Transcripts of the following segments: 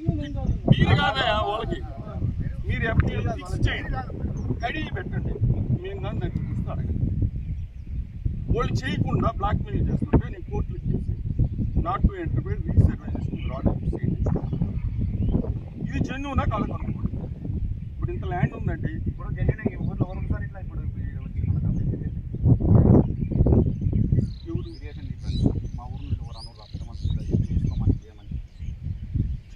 మీరు కాదయా వాళ్ళకి. మీరు ఎప్పుడు ఫిక్స్ చేయండి. కడిగి పెట్టండి. మేము కానీ దాన్ని చూపిస్తే అడగండి వాళ్ళు చేయకుండా బ్లాక్మెయిల్ చేస్తుంటే నేను కోర్టులు చేసి నాట్ టు ఎంటర్ప్రైజ్ రీసర్వైజేషన్ రాడ్ చేయండి. ఇది జెన్యునా అనుకోండి ఇప్పుడు ఇంత ల్యాండ్ ఉందండి. ఇప్పుడు జెన్యున్ ఈ ఊర్లో ఎవరు ఉంటారు ఇట్లా ఇప్పుడు ఈ వచ్చి మన కంప్లైంట్ చేసేసి ఎవరు ఇరిగేషన్ డిపార్ట్మెంట్ మా ఊరు నుండి ఎవరు అన్నారు పెద్ద మనుషులు ఇలా చేసుకోమని చేయమని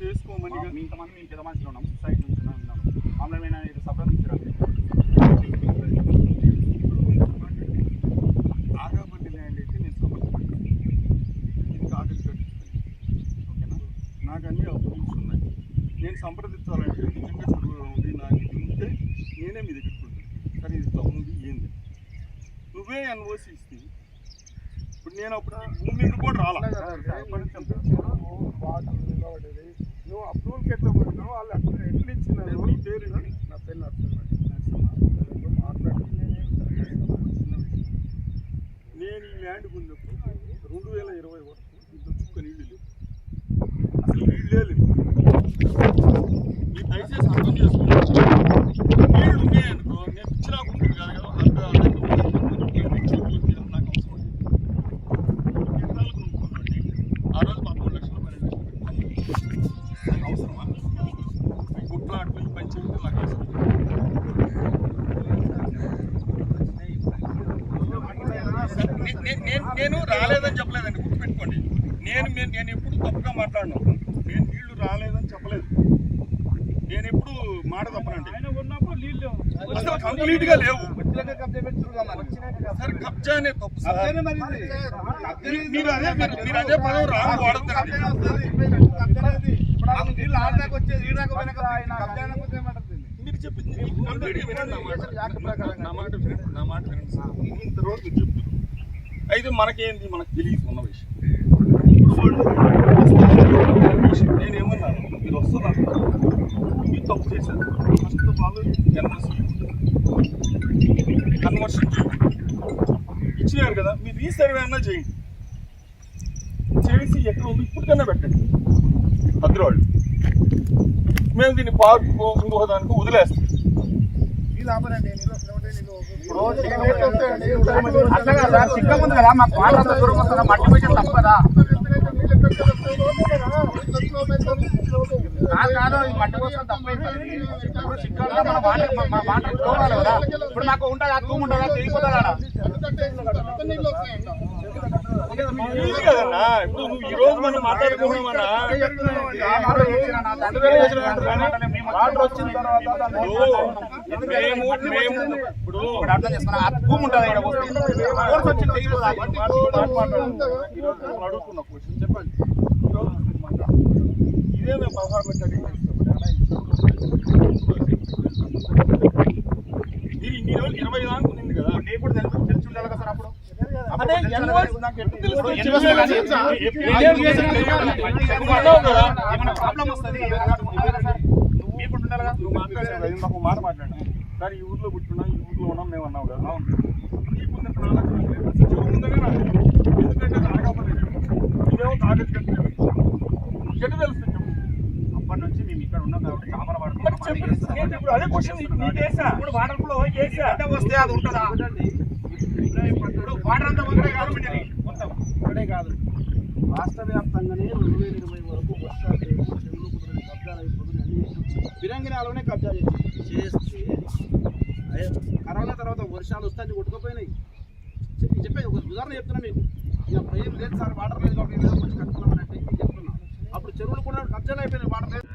చేసుకోమని మా- మీ ఇంతమంది మేము పెద్ద మనుషులు ఉన్నాం సైడ్ నుంచి ఉన్నాం ఉన్నాం ఆన్లైన్ ఇది సబ్లో నుంచి రాదు ఆగబట్టి ల్యాండ్ అయితే నేను సమర్థిస్తాను ఇది కాగజ్ కట్టిస్తాను ఓకేనా నాకు అన్ని అప్రూవ్స్ ఉన్నాయి నేను సంప్రదించాలంటే నిజంగా చదువు ఉంది నాకు ఇది ఉంటే నేనే మీ దగ్గరికి సరే ఇది ఉంది ఏంది? నువ్వే ఎన్ఓసి ఇస్తే ఇప్పుడు నేను అప్పుడు నీ భూమి మీద కూడా రాలా నువ్వు అప్రూవల్కి ఎట్లా పోతున్నావు వాళ్ళు అక్కడ ఎట్లా ఇచ్చినారు నీ పేరు ఏంటి? నా పేరు నరసింహ మాట్లాడి నేను ఈ ల్యాండ్ కొన్నప్పుడు రెండు వేల ఇరవై వరకు ఇంత చుక్క నీళ్ళు లేవు అసలు నీళ్ళే లేవు మీరు దయచేసి అర్థం చేసుకోండి. నీళ్ళు ఉన్నాయనుకో నేను ఇచ్చినా కాదు కదా అర్ధ నాకు ఆ రోజు పదమూడు లక్షలు పన్నెండు లక్షలు అవసరమా? నాకు అవసరం నేను నేను రాలేదని చెప్పలేదండి గుర్తుపెట్టుకోండి. నేను నేను ఎప్పుడు తప్పుగా మాట్లాడను. నేను నీళ్ళు రాలేదని చెప్పలేదు. నేను ఎప్పుడు మాట తప్పనండి. అసలు కంప్లీట్గా లేవు సార్ కబ్జా అనే తప్పు సార్. మీరు- అదే మీరు- అదే పదం రాంగ్ వాడతారండి మీరు చెప్పింది. కంప్లీట్గా వినండి నా మాట. నా మాట వినండి. నా మాట వినండి సార్. ఇంత రోజు మీరు చెప్తున్నారు అయితే మనకేంది? మనకు తెలియదు ఉన్న విషయం. ఇప్పుడు వాళ్ళు విషయం నేను ఏమన్నాను మీరు వస్తున్నారు మీరు తప్పు చేశారు ఫస్ట్ వాళ్ళు కన్వర్షన్ కన్వర్షన్ ఇచ్చినారు కదా మీరు రీసర్వే అన్నా చేయండి. చేసి ఎక్కడ ఉంది? ఇప్పటికన్నా పెట్టండి. భద్రవాళ్ళు. మేము దీన్ని పార్క్ ఇంకొక దానికి వదిలేస్తాం. అట్లా కదా సార్ చిక్క ఉంది కదా మాకు వాటర్ అంతా దూరం వస్తుందా? మట్టి పోయి తప్పు కదా ఈ కోసం ఇప్పుడు చిక్కగా మన వాటర్ మన వాటర్ పోవాలి కదా. ఇప్పుడు మాకు ఉంటుందా? తూము ఉంటుందా? కదన్నా? ఇప్పుడు నువ్వు ఈ రోజు మనం మాట్లాడుకున్నామన్నా వాటర్ వచ్చిన తర్వాత దాన్ని ఇప్పుడు మేము మేము ఇప్పుడు ఇప్పుడు అర్థం చేసుకున్నా. ఆ భూమి ఉంటుంది ఇక్కడ? వచ్చి ఇదే మేము పర్ఫార్మెన్స్ అడిగి మీరు ఇన్ని రోజులు ఇరవై దాకా ఉంది కదా. నీకు కూడా తెలుసు తెలిసి ఉండాలి కదా సార్ అప్పుడు అదే నాకు నువ్వు ఉండాలి కదా నువ్వు మాట మాట్లాడు సార్ ఈ ఊర్లో పుట్టున్నా ఈ ఊర్లో ఉన్నాం మేము అన్నావు కదా అవును నీకున్న ప్రణాళిక ఎందుకంటే తెలుస్తుంది చెప్పు అప్పటి నుంచి మేము ఇక్కడ ఉన్నాం కాబట్టి చేపల మరి చెప్పు నేను ఇప్పుడు అదే క్వశ్చన్ ఇప్పుడు వాటర్ ఫ్లో వస్తే అది ఉంటుందా? ఇప్పుడు వాటర్ అంతా వదిలే గవర్నమెంట్ అది మొత్తం. ఇక్కడే కాదు. రాష్ట్ర వ్యాప్తంగానే రెండు వేల ఇరవై వరకు వర్షాలు చెరువులు కుదరని కబ్జాలు అయిపోతున్నాయి అన్ని కబ్జా చేసి చేస్తే కరోనా తర్వాత వర్షాలు వస్తే అన్ని కొట్టుకుపోయినాయి. చెప్పి చెప్పే ఒక ఉదాహరణ చెప్తున్నా మీకు. ఇక ఏం లేదు సార్ వాటర్ లేదు కాబట్టి ఏదో కొంచెం కట్టుకున్నాం అంటే మీకు అప్పుడు చెరువులు కూడా కబ్జాలు అయిపోయినాయి వాటర్ లేదు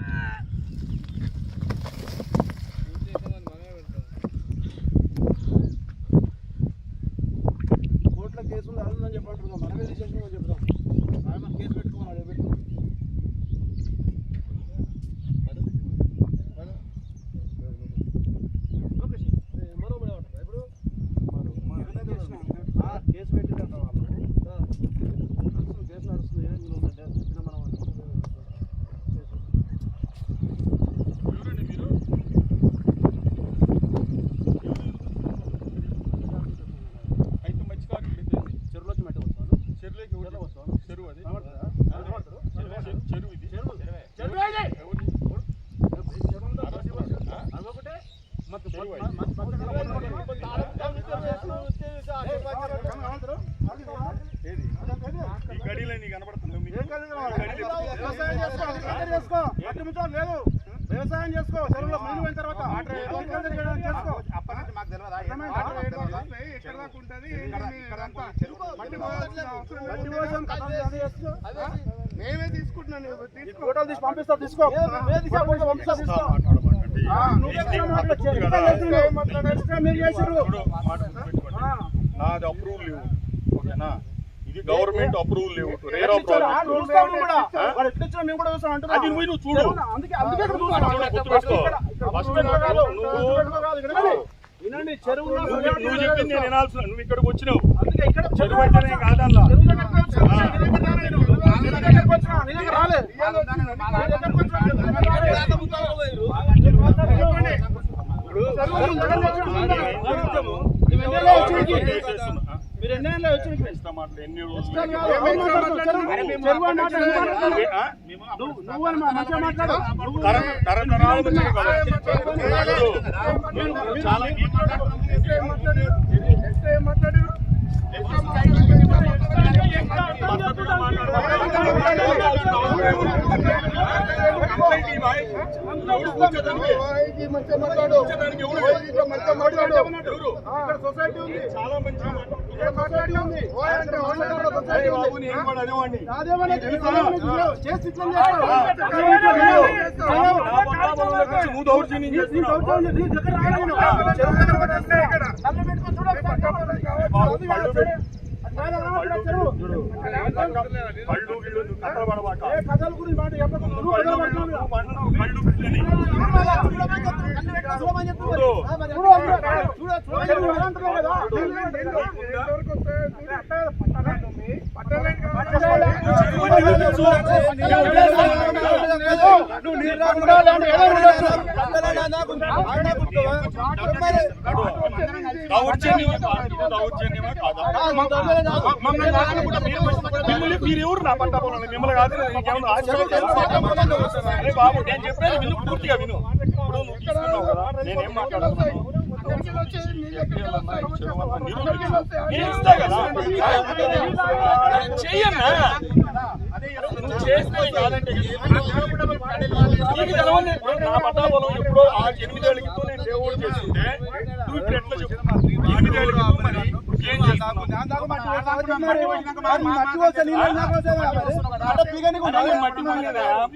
కోర్టులో కేసు ఉంది అది ఉందని చెప్పంటున్నాం మనమే తీసేసుకున్నామని చెప్తాం ఆయన కేసు పెట్టుకోమని అదే పెట్టు ఆ, కేసు పెట్టిందంట వాళ్ళు నడుస్తుంది, కేసు నడుస్తుంది ఏం ఉందంటే చెప్పిన మనం కేసు ఏది? ఈ గడిలో నీకు కనబడుతుందా మీకు? వ్యవసాయం చేసుకో అగ్రికల్చర్ చేసుకో అగ్రికల్చర్ లేదు వ్యవసాయం చేసుకో చెరువులో నీళ్ళు పోయిన తర్వాత అగ్రికల్చర్ చేయడానికి చేసుకో అప్పటి నుంచి మాకు తెలియదా? ఏం అర్థమైందా? వాటర్ ఏడు వస్తాయి, ఇక్కడ దాకా ఉంటుంది, ఇక్కడ- ఇక్కడ దాకా పోయి చెరువు. మట్టి పోవాల్సిన అవసరం లేదు. మట్టి పోసాం, కథం అది చేసుకో. మేమే తీసుకుంటున్నాం నువ్వు ఈ తీసుకో. ఫోటోలు తీసి పంపిస్తా తీసుకో ఏ దిశ ఫోటో పంపిస్తా తీసుకో మాట్లాడమాకండి. ఆ, నువ్వు నీకు ఎక్స్ట్రా పద్ధతి మాట్లాడు, ఉంది ఎక్స్ట్రా కదా? చేస్తున్నావు. ఎక్స్ట్రా నాది అప్రూవల్ లేవు ఓకేనా? ఇది గవర్నమెంట్ అప్రూవల్ లేవు రేర్ మేము. అది నువ్వు నువ్వు చూడు. ఫస్ట్ నువ్వు- నువ్వు చెప్పింది నేను వినాల్సిన నువ్వు ఇక్కడికి వచ్చినావు. చెరువు అయితేనే కాదల్లా చెరువు మీరు మాట్లాడండి. చెరువు నీ దగ్గరికి వచ్చినా. నువ్వు ఎన్నేళ్ళే వచ్చి నీకు? మీరు ఎన్నేళ్ళే వచ్చి నీకు? ఇష్టం మాటలు ఎన్ని అని మాట్లాడు. మంచిగా మాట్లాడు. సొసైటీ ఉంది. చాలా మంచిగా కథలు గురించి మాట చెప్పకు. దౌర్జన్యమా కాదా? మమ్మల్ని మీరు ఎవరు నా పంట పొలంలో మిమ్మల్ని కాదు నీకేమన్నా ఆశ్చర్యం బాబు నేను చెప్పేది విను పూర్తిగా విను. ఇప్పుడు నువ్వు తీసుకున్నావు కదా నేనేం మాట్లాడుతున్నాను? ఎప్పుడో ఎనిమిదేళ్ళ క్రితం నేను దేవుడు చేస్తుంటే నువ్వు ఇప్పుడు ఎట్లా ఎనిమిదేళ్ళ క్రితం మరి ఏం మట్టి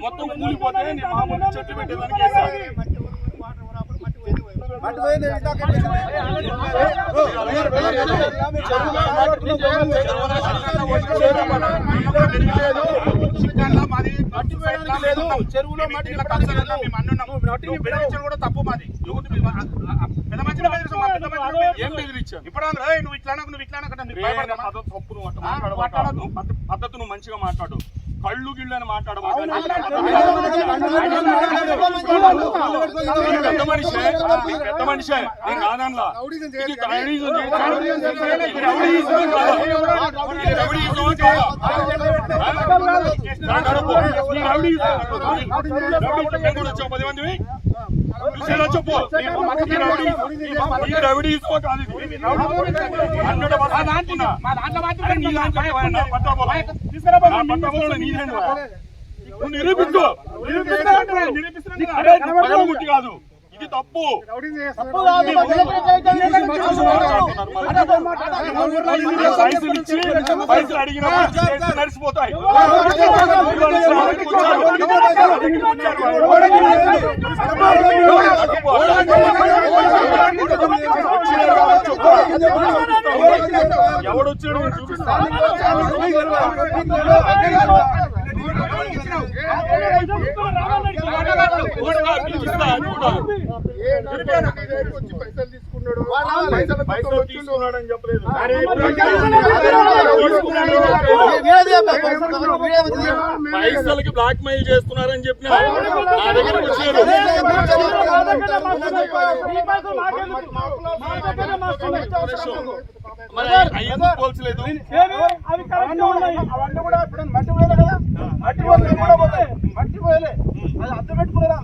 మొత్తం కూలిపోతే నేను మామూలు చెట్టు పెట్టేదానికి వేసాను. చిక్కల్లో మాది మట్టి వేయడానికి లేదు. చెరువులో మట్టి. మేము అన్నున్నాము. బెదిరించడం కూడా తప్పు మాది పెద్ద మనిషిని బెదిరిస్తాం, మా పెద్ద మనిషిని ఏం బెదిరిస్తాం. బెదిరించాను ఇప్పుడు అన్నారు, "ఏయ్, నువ్వు ఇట్లా నువ్వు ఇట్లా అనకు" అంటే మీరు వేరే భయపడతామా? పద్ధతి తప్పు నువ్వు అట్ట ఆ, మాట్లాడబాక. మాట్లాడొద్దు. నువ్వు పద్ధ- పద్ధతి నువ్వు మంచిగా మాట్లాడు కళ్ళు గిళ్ళు అని పెద్ద మనిషే పెద్ద మనిషే నేను కాదనలా పది మందివి పిలిచేలా చెప్పు ఈ రౌడీ- ఈ రౌడీజం కాదు ఇది. హండ్రెడ్ పర్సెంట్ నీ దాంట్లో. నా? నువ్వు నిరూపించు కాదు తప్పు పైసలు ఇచ్చి పైసలు నడిచిపోతాయి నేను చూపిస్తాను చూడు. పైసలకి బ్లాక్ మెయిల్ చేస్తున్నారని చెప్పిన నా దగ్గరకు వచ్చారు మరి అయ్యేందుకు పోల్చలేదు అవి కరెక్ట్ ఉన్నాయి అవన్నీ కూడా ఇప్పుడు మట్టి పోయలే కదా మట్టి కూడా పోతాయి మట్టి పోయలే అది అద్దె పెట్టుకునేదా